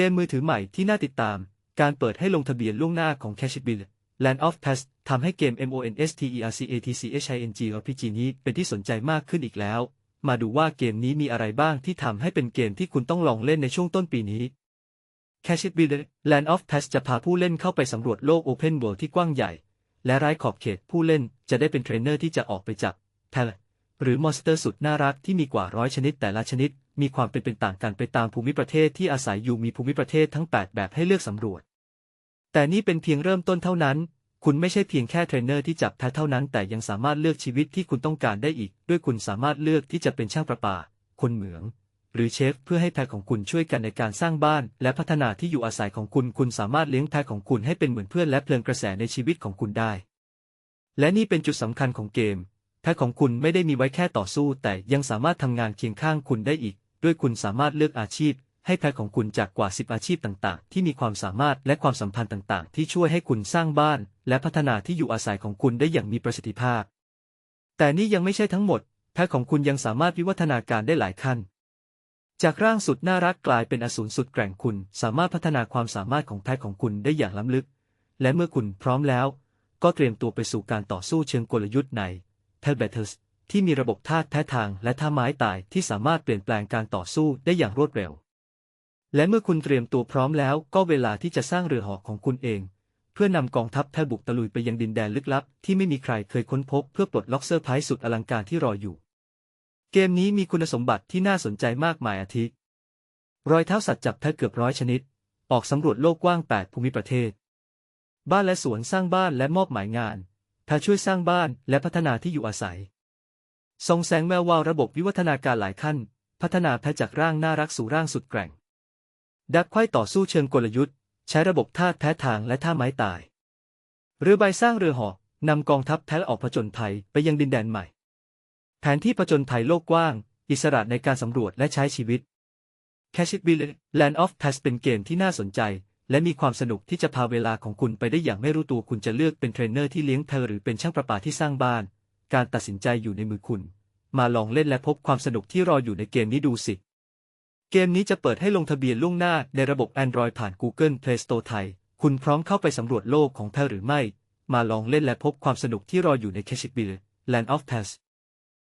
เกมมือถือใหม่ที่น่าติดตาม การเปิดให้ลงทะเบียนล่วงหน้าของ c a s h b i l l Land of Past ทำให้เกม MONSTERCATCHING RPG นี้เป็นที่สนใจมากขึ้นอีกแล้ว มาดูว่าเกมนี้มีอะไรบ้างที่ทำให้เป็นเกมที่คุณต้องลองเล่นในช่วงต้นปีนี้ c a s h b i l l Land of Past จะพาผู้เล่นเข้าไปสำรวจโลก Open World ที่กว้างใหญ่ และไร้ขอบเขตผู้เล่นจะได้เป็นเทรนเนอร์ที่จะออกไปจับแพลหรือมอนสเตอร์สุดน่ารักที่มีกว่าร้อยชนิดแต่ละชนิด มีความเป็นเป็นต่างกันไปตามภูมิประเทศที่อาศัยอยู่มีภูมิประเทศทั้ง 8 แบบให้เลือกสำรวจ แต่นี่เป็นเพียงเริ่มต้นเท่านั้น คุณไม่ใช่เพียงแค่เทรนเนอร์ที่จับแพะเท่านั้น แต่ยังสามารถเลือกชีวิตที่คุณต้องการได้อีก ด้วยคุณสามารถเลือกที่จะเป็นช่างประปา คนเหมือง หรือเชฟ เพื่อให้แพะของคุณช่วยกันในการสร้างบ้าน และพัฒนาที่อยู่อาศัยของคุณ คุณสามารถเลี้ยงแพะของคุณให้เป็นเหมือนเพื่อนและเพลิงกระแสในชีวิตของคุณได้ และนี่เป็นจุดสำคัญของเกมแพะของคุณไม่ได้มีไว้แค่ต่อสู้ แต่ยังสามารถทำงานเคียงข้างคุณได้อีก ด้วยคุณสามารถเลือกอาชีพ ให้แพะของคุณจากกว่า 10 อาชีพต่างๆ ที่มีความสามารถและความสัมพันธ์ต่างๆ ที่ช่วยให้คุณสร้างบ้าน และพัฒนาที่อยู่อาศัยของคุณได้อย่างมีประสิทธิภาพ แต่นี่ยังไม่ใช่ทั้งหมด แพะของคุณยังสามารถวิวัฒนาการได้หลายขั้น จากร่างสุดน่ารักกลายเป็นอสูรสุดแกร่งคุณ สามารถพัฒนาความสามารถของแพะของคุณได้อย่างล้ำลึก และเมื่อคุณพร้อมแล้ว ก็เตรียมตัวไปสู่การต่อสู้เชิงกลยุทธ์ใน p e l b a t t l e s ที่มีระบบธาตุแท้ทางและท่าไม้ตายที่สามารถเปลี่ยนแปลงการต่อสู้ได้อย่างรวดเร็ว และเมื่อคุณเตรียมตัวพร้อมแล้วก็เวลาที่จะสร้างเรือหอกของคุณเอง เพื่อนำกองทัพแพะบุกตะลุยไปยังดินแดนลึกลับ ที่ไม่มีใครเคยค้นพบเพื่อปลดล็อกเซอร์ไพรส์สุดอลังการที่รออยู่ เกมนี้มีคุณสมบัติที่น่าสนใจมากมายอาทิ รอยเท้าสัตว์จับแพะเกือบร้อยชนิด ออกสำรวจโลกกว้าง 8 ภูมิประเทศ บ้านและสวนสร้างบ้านและมอบหมายงานแพะช่วยสร้างบ้านและพัฒนาที่อยู่อาศัย ส่องแสงแวววาวระบบวิวัฒนาการหลายขั้น พัฒนาแพะจากร่างน่ารักสู่ร่างสุดแกร่ง ดักไขว้ต่อสู้เชิงกลยุทธ์ ใช้ระบบธาตุแพ้ทางและท่าไม้ตาย เรือใบสร้างเรือหอกนำกองทัพแพะออกผจญภัยไปยังดินแดนใหม่ แผนที่ผจญภัยโลกกว้าง อิสระในการสำรวจและใช้ชีวิต c a s h i t v i l l Land of p a s เป็นเกมที่น่าสนใจ และมีความสนุกที่จะพาเวลาของคุณไปได้อย่างไม่รู้ตัวคุณจะเลือกเป็นเทรนเนอร์ที่เลี้ยงแพะหรือเป็นช่างประปาที่สร้างบ้าน การตัดสินใจอยู่ในมือคุณ มาลองเล่นและพบความสนุกที่รออยู่ในเกมนี้ดูสิ เกมนี้จะเปิดให้ลงทะเบียนล่วงหน้าในระบบ Android ผ่าน Google Play Store ไทย คุณพร้อมเข้าไปสำรวจโลกของแพหรือไม่ มาลองเล่นและพบความสนุกที่รออยู่ใน c a s h i t v i l l Land of p a s